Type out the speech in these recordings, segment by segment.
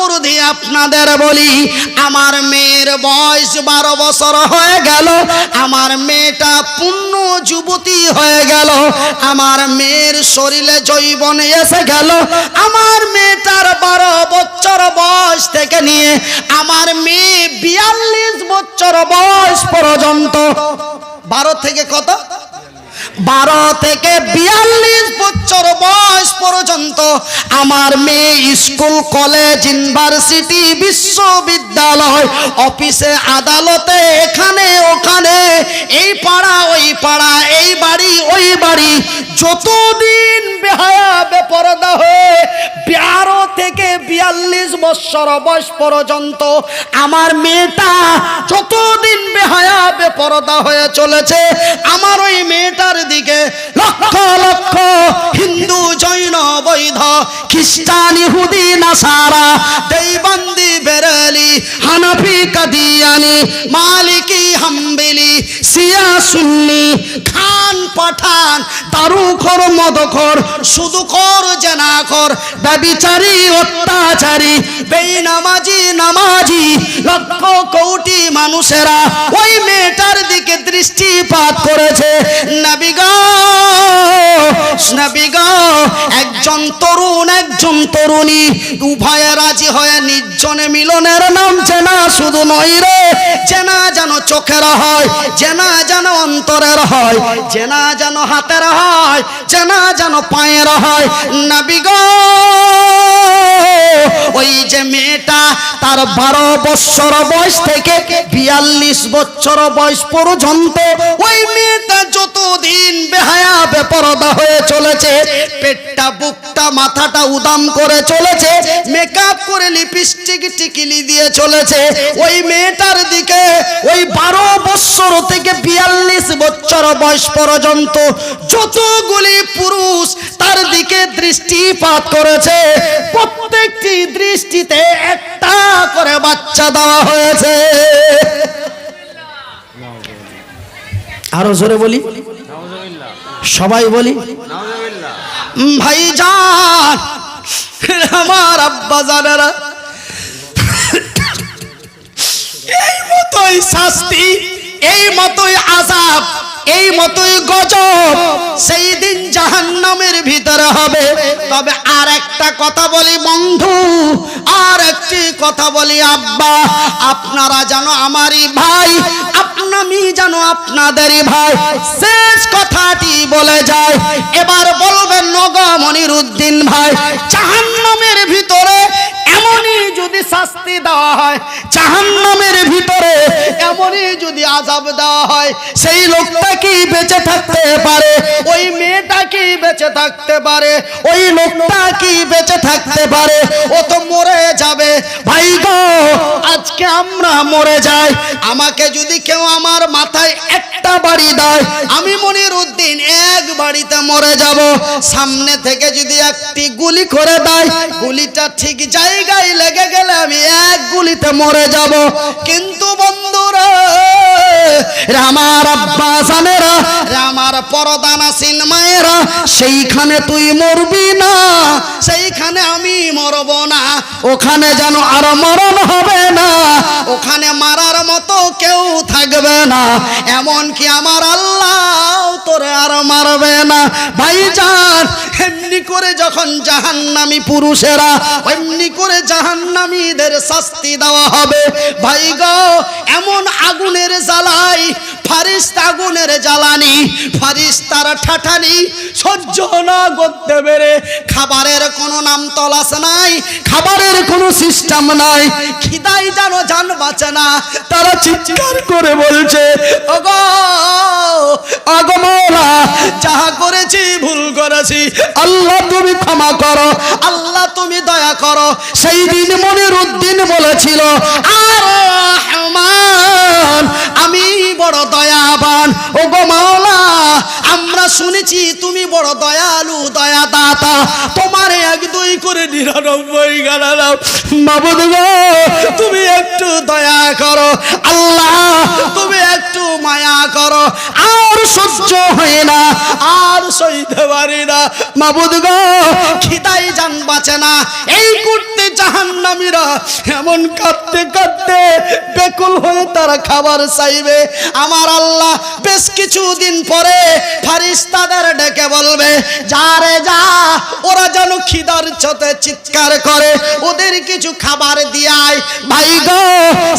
উপর আপনাদের বলি, আমার মেয়ের বয়স বারো বছর হয়ে গেল, আমার মেয়েটা পূর্ণ যুবতী হয়ে গেল, আমার মেয়ের শরীরে জৈবন এসে গেল, আমার মেয়েটার বারো বছর বয়স থেকে নিয়ে আমার মেয়ে বিয়াল্লিশ বছর বয়স পর্যন্ত। বারো থেকে কত? বারো থেকে বিয়াল্লিশ বছর বয়স পর্যন্ত আমার মেয়ে স্কুল, কলেজ, ইউনিভার্সিটি, বিশ্ববিদ্যালয়, অফিসে, আদালতে, এখানে, ওখানে, এই পাড়া, ওই পাড়া, এই বাড়ি, ওই বাড়ি, যতদিন বেহায়া, বেপরদা হয়ে থেকে বিয়াল্লিশ বছর বয়স পর্যন্ত আমার মেয়েটা যতদিন বেহায়া, বেপরদা হয়ে চলেছে, আমার ওই মেয়েটার দিকে লক্ষ লক্ষ হিন্দু, জৈন, বৈধ, খ্রিস্টান, ইহুদি বেরেলি হানাফি কাদিয়ানি, মালিকি হাম্বিলি, সিয়া সুন্নি, খান পাঠান, দারুখর, মদখর, সুদুখর, জেনাখর, ব্যবিচারী, অত্যাচারী বেনামাজি নামাজি, লক্ষ কোটি মানুষেরা ওই মেয়েটার দিকে দৃষ্টিপাত করেছে। নাবিগা নাবিগা একজন তরুণ, একজন তরুণী, উভয়ে রাজি হয়ে নির্জনে মিলনের নাম চেনা শুধু নয় রে চেনা যেন চোখের হয় চেনা যেন অন্তরের হয় চেনা যেন হাতের হয় চেনা যেন পায়ের হয়। ওই যে মেয়েটা তার বারো বৎসর বয়স থেকে বিয়াল্লিশ বছর বয়স পর্যন্ত, ওই মেয়েটা যতদিন বেপরদা হয়ে চলেছে, পেটটা, বুকটা, মাথাটা উদাম করে চলেছে মেকআপ করে লিপস্টিক টিকিলি দিয়ে চলেছে। ওই মেয়েটার দিকে ওই বারো বৎসর থেকে বিয়াল্লিশ বছর বয়স পর্যন্ত যতগুলি পুরুষ তার দিকে দৃষ্টিপাত করেছে, প্রত্যেকটি দৃষ্টিতে একটা করে বাচ্চা দেওয়া হয়েছে। আরও জোরে বলি। সবাই বলি উম, ভাইজান আমার আব্বা জানেরা। এই মতোই শাস্তি এই মতোই আজাব এই মতোই গজব সেই দিন জাহান্নামের ভিতরে হবে। তবে আর একটা কথা বলি বন্ধু আর একটি কথা বলি আব্বা আপনারা জানো আমারই ভাই আপনামি জানো আপনাদের ভাই। শেষ কথাটি বলে যায়। এবার বলবেন নগমনির উদ্দিন ভাই, জাহান্নামের ভিতরে যদি শাস্তি দেওয়া হয়, জাহান্নামের ভিতরে এমনই যদি আজাব দেওয়া হয়, সেই লোকটা কি বেঁচে থাকতে পারে? ওই মেয়েটা কি বেঁচে থাকতে পারে? ওই লোকটা কি বেঁচে থাকতে পারে? ও তো মরে যাবে। ভাই গো, আজকে আমরা মরে যাই। আমাকে যদি কেউ আমার মাথায় একটা বাড়ি দেয়, আমি মনির উদ্দিন এক বাড়িতে মরে যাব। সামনে থেকে যদি একটি গুলি করে দেয়, গুলিটা ঠিক জায়গায় লেগে গেলে আমি এক গুলিতে মরে যাব। কিন্তু বন্ধুরা রে আমার আব্বা জানেরা রে আমার পরদানা সিনমায়েরা সেইখানে তুই মরবি না, সেইখানে আমি মরব না। ওখানে যেন আর মরণ হবে না, ওখানে মারার মতো কেউ থাকবে না। এমন কি আমার আল্লাহ তোরে আর মারবে না। ভাইজান এমনি করে যখন জাহান্নামী পুরুষেরা, এমনি করে জাহান্নামীদের শাস্তি দেওয়া হবে। ভাই এমন আগুনের জ্বালাই, ফারিস্ত আগুনের জ্বালানি, ফারিস্তার ঠাঠানি সহ্য না করতে পেরে খাবারের কোনো নাম তলাশ নাই, খাবারের কোনো সিস্টেম নাই, খিদাই যেন জান বাঁচে না, তারা চিৎকার করে বলছে, ওগো যাহা করেছি ভুল করেছি, আল্লাহ তুমি ক্ষমা করো, আল্লাহ তুমি দয়া করো। সেই দিন মনির উদ্দিন বলেছিল, আর আমি বড় দয়াবান। ও শুনেছি তুমি বড় দয়ালু দয়া দাতা তোমার এক দুই করে নিরানব্বই গালালাম গো, তুমি একটু দয়া করো। আল্লাহ, তুমি একটু মায়া করো। আর সহ্য হয় না, আর সইতে পারি না। মাবুদ গো খিদাই জান বাঁচে না। এই করতে জাহান্নামী জাহান্নামীরা এমন কাঁদতে কাঁদতে বেকুল হয়ে তারা খাবার চাইবে। আমার আল্লাহ, বেশ কিছুদিন পরে ফারিস্তাদের ডেকে বলবে, যা রে যা, ওরা যেন খিদার চতে চিৎকার করে, ওদের কিছু খাবার দিয়ায় ভাই গো,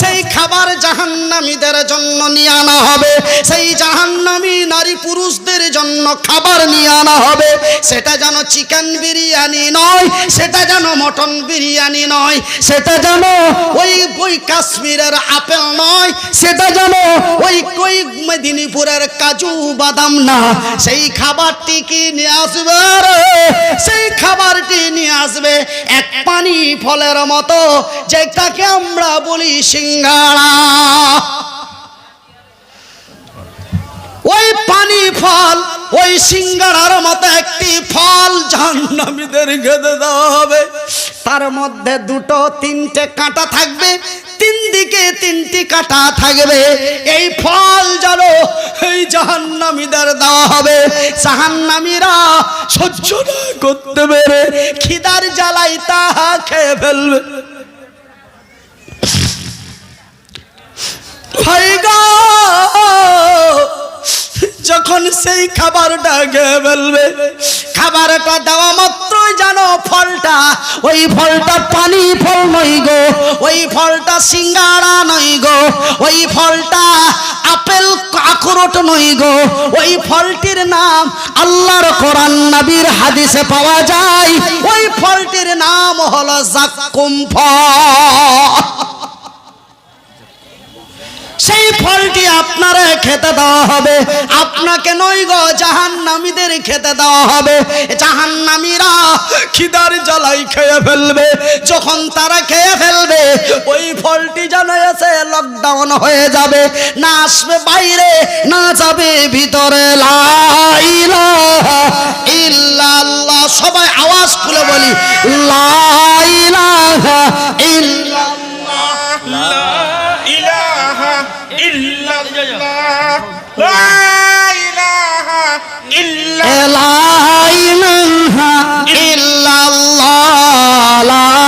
সেই খাবার জাহান্নামীদের জন্য নিয়ে আনা হবে, সেই জাহান্নামী নারী পুরুষদের জন্য খাবার নিয়ে আনা হবে। সেটা যেন চিকেন বিরিয়ানি নয়, সেটা যেন মটন বিরিয়ানি নয়, সেটা যেন ওই ওই কাশ্মীরের আপেল নয়, সেটা যেন ওই ওই মেদিনীপুরের কাজু বাদাম না সেই খাবারটি কি নিয়ে আসবে সেই খাবারটি নিয়ে আসবে এক পানি ফলের মতো, যেটাকে আমরা বলি সিঙ্গাড়া। ওই পানি ফল ওই সিঙ্গারার মতো একটি ফল জাহান্নামীদের খেতে দেওয়া হবে। তার মধ্যে দুটো তিনটে কাঁটা থাকবে তিন দিকে তিনটি কাঁটা থাকবে। এই ফল যেন এই জাহান্নামীদের দেওয়া হবে। জাহান্নামীরা সহ্য না করতে পেরে খিদার জ্বালাই তাহা খেয়ে ফেলবে। ভাই গো, যখন সেই খাবারটা খেয়ে ফেলবে, খাবারটা দেওয়া মাত্রই জানো ফলটা। ওই ফলটা পানি ফল নই গো, ওই ফলটা সিঙ্গাড়া নই গো, ওই ফলটা আপেল আখরোট নই গো, ওই ফলটির নাম আল্লাহর কোরআন নবীর হাদিসে পাওয়া যায়। ওই ফলটির নাম হলো জাক্কুম ফল। সেই ফলটি আপনারা খেতে দেওয়া হবে। আপনাকে নই গো, জাহান্নামীদের খেতে দেওয়া হবে। জাহান্নামীরা খিদার জ্বালাই খেয়ে ফেলবে। যখন তারা খেয়ে ফেলবে, ওই ফলটি যেন এসে লকডাউন হয়ে যাবে। না আসবে বাইরে, না যাবে ভিতরে। ইল্লাল্লাহ। সবাই আওয়াজ খুলে বলি, লা ইলাহা ইল্লাল্লাহ।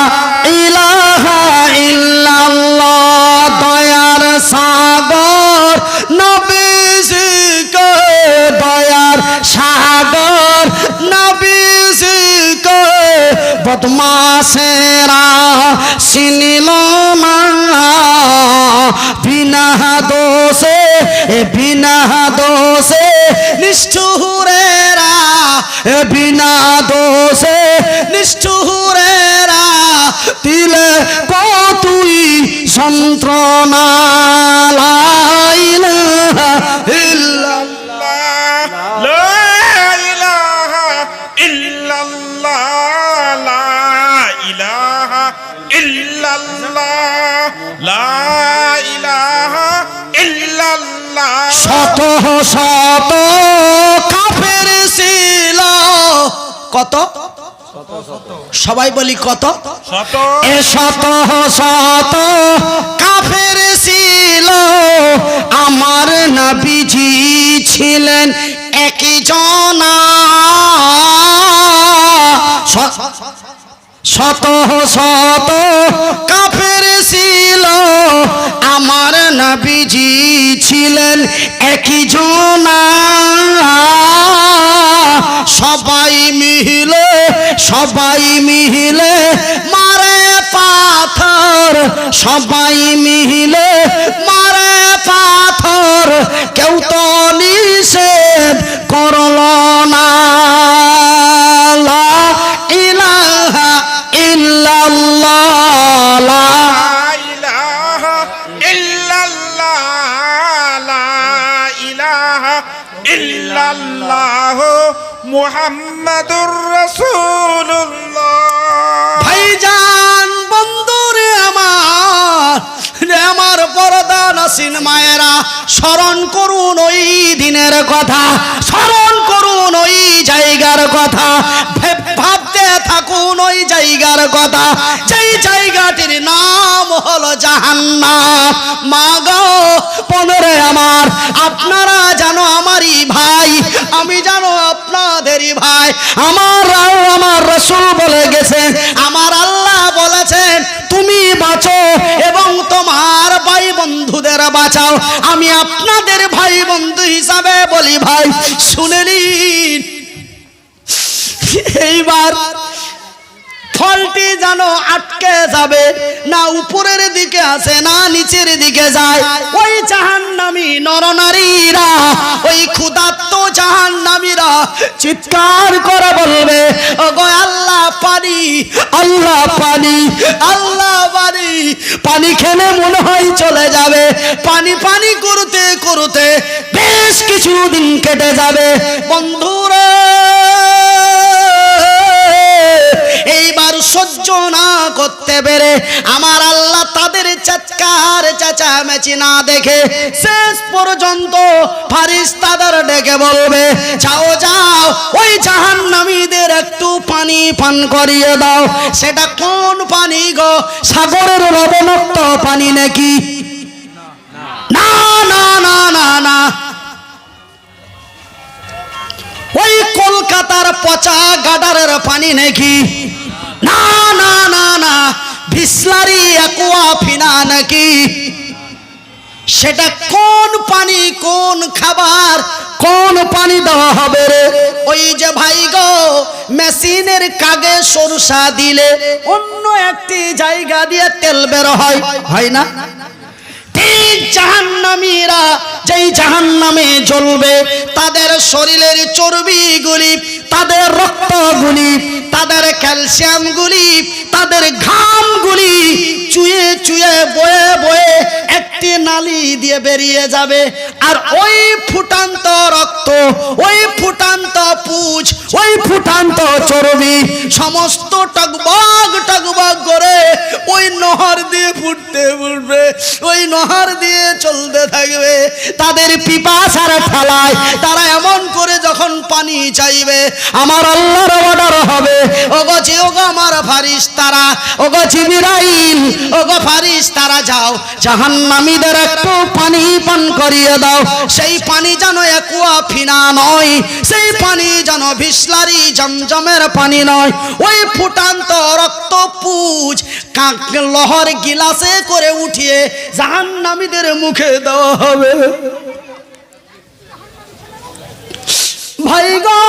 নিষ্ঠুরেরা বিনা দোষে নিষ্ঠুরেরা দিলে কতুই যন্ত্রণা কত? সবাই বলি কত? এ শত শত কাফের ছিল। আমার নবীজি ছিলেন একই জনা। শত শত কাফের ছিল। আমার নবীজি ছিলেন একই জনা। সবাই মিলে মারে পাথর। কেউ তো নিষেধ করল না। ইলাহা ইল্লাল্লাহ। পরদা মায়েরা, স্মরণ করুন ওই দিনের কথা, স্মরণ করুন ওই জায়গার কথা ভাবতে থাকুন ওই জায়গার কথা, যেই জায়গাটির নাম হলো জাহান্নাম। মা গো পনেরে আমার, আপনারা জানো আমারই ভাই, আমি জানো আপনাদেরই ভাই আপনাদের ভাই বন্ধু হিসাবে বলি ভাই, শুনে নিন। এইবার ফলটি যেন আটকে যাবে, না উপরের দিকে আসে, না নিচের দিকে যায়। ওই জাহান্নামী নরনারীরা, ওই ক্ষুধার্ত জাহান্নামীরা চিৎকার করে বলবে, ওগো আল্লাহ পানি আল্লাহ পানি আল্লাহ পানি। পানি খেলে মনে হয় চলে যাবে। পানি পানি করতে করতে বেশ কিছুদিন কেটে যাবে। বন্ধুরা, এইবার সহ্য না করতে পেরে আমার আল্লাহ তাদের চাচকার চেঁচামেচি না দেখে শেষ পর্যন্ত ফারিস তাদের ডেকে বলবে, যাও যাও, ওই জাহান্নামীদের একটু পানি পান করিয়ে দাও। সেটা কোন পানি গো? সাগরের লবণাক্ত পানি নাকি? না না না না না। ওই কলকাতার পচা গাডারের পানি নাকি? না না না না। বিসলারি অ্যাকোয়া ফিনা নাকি? সেটা কোন পানি, কোন খাবার, কোন পানি দেওয়া হবে রে? ওই যে ভাই গো, মেশিনের কাগে সরষা দিলে অন্য একটি জায়গা দিয়ে তেল বের হয়। হয় না? ঠিক জাহান্নামীরা যেই জাহান্নামে জ্বলবে, তাদের শরীরের চর্বিগুলি, তাদের তাদের তাদের চুয়ে চুয়ে বয়ে বয়ে একটি নালি দিয়ে বেরিয়ে যাবে। আর ওই ফুটান্ত রক্ত, ওই ফুটান্ত পুজ, ওই ফুটান্ত চর্বি, সমস্ত টকবগ টকবগ করে ওই নহর দিয়ে ফুটতে ওই নহর দিয়ে চলতে থাকবে। তাদের পিপাসার ঠেলায় তারা এমন করে যখন পানি চাইবে, আমার আল্লাহর অর্ডার হবে। ওগো জিওগো আমার ফারিস তারা ওগো জিবিরাইল, ওগো ফারিস তারা যাও, জাহান্নামীদের একটু পানি পান করিয়ে দাও। সেই পানি যেন একুয়া ফিনা নয়, সেই পানি যেন বিসলারি জমজমের পানি নয়। ওই ফুটান্ত রক্ত পুজ লহর গিলাসে করে উঠিয়ে জাহান্নামীদের মুখে দেওয়া হবে। ভাই গো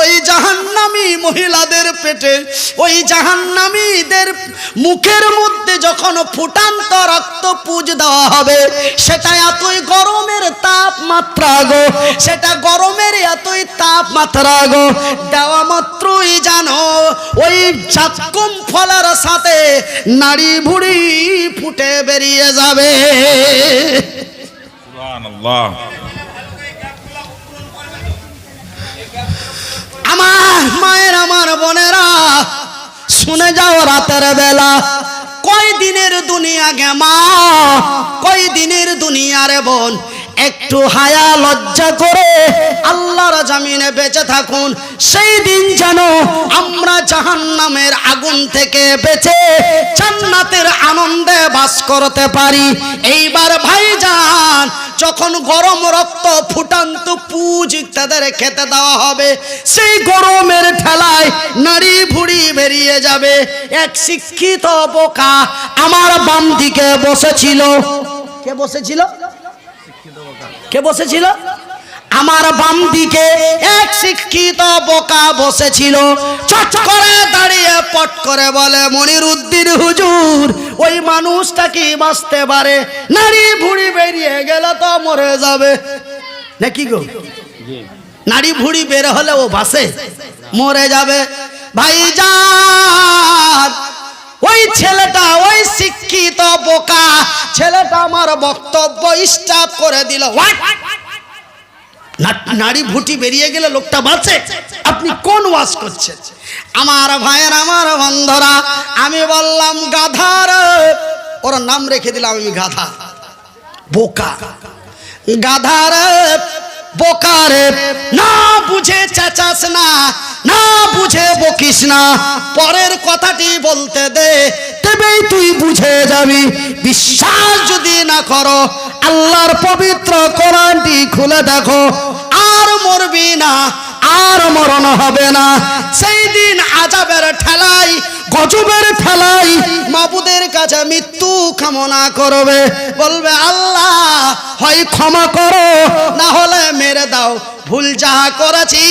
ওই জাহান্নামী মহিলাদের পেটে, ওই জাহান্নামীদের মুখের মধ্যে যখন ফুটান্ত রক্ত পুজ দেওয়া হবে, সেটা এতই গরমের তাপমাত্রা গো, সেটা গরমের এতই তাপমাত্রা গো, দেওয়া মাত্রই জানো, ওই চাকম ফলের সাথে নাড়ি ভুড়ি ফুটে বেরিয়ে যাবে। সুবহানাল্লাহ। আমার মায়ের, আমার বোনেরা, শুনে যাও রাতের বেলা। কয় দিনের দুনিয়া গে মা? কয় দিনের দুনিয়ার বোন? একটু হায়া লজ্জা করে আল্লাহর জামিনে বেঁচে থাকুন। সেই দিন যেন আমরা জাহান্নামের আগুন থেকে বেঁচে জান্নাতের আনন্দে বাস করতে পারি। এইবার ভাইজান, যখন গরম রক্ত ফুটান্ত পুজ তাদের খেতে দেওয়া হবে, সেই গরমের ঠেলায় নারী ভুড়ি বেরিয়ে যাবে। এক শিক্ষিত বোকা আমার বাম দিকে বসেছিল। কে বসেছিল? কে বসেছিল? আমার বাম দিকে এক শিক্ষিত বোকা বসেছিল। চট করে দাঁড়িয়ে পট করে বলে মনির উদ্দিন হুজুর, ওই মানুষটা কি বাঁচতে পারে? নারী ভুড়ি বেরিয়ে গেলে তো মরে যাবে। নাকি গো? নারী ভুড়ি বের হলে ও বাসে মরে যাবে। ভাইজান, ওই ছেলেটা শিক্ষিত বোকা। ছেলেটা আমার বক্তব্য স্টাপ করে দিল। নারী ভুটি বেরিয়ে গেলে লোকটা বাঁচে? আপনি কোন ওয়াজ করছেন? আমার ভাইয়ের, আমার বন্ধরা, আমি বললাম, গাধার। ওর নাম রেখে দিলাম আমি গাধা। বোকা। গাধার, বোকারে। না বুঝে চেঁচাস না না বুঝে বকিস না। পরের কথাটি বলতে দে তবেই তুই বুঝে যাবি। বিশ্বাস যদি না করো, আল্লাহর পবিত্র কোরআনটি খুলে দেখো, আর মরবি না, আর মরণ হবে না। সেই দিন আজাবের ঠেলাই, গজবের ঠেলাই মাবুদের কাছে মৃত্যু কামনা করবে। বলবে, আল্লাহ, হয় ক্ষমা করো, না হলে মেরে দাও। ভুল যাহা করেছি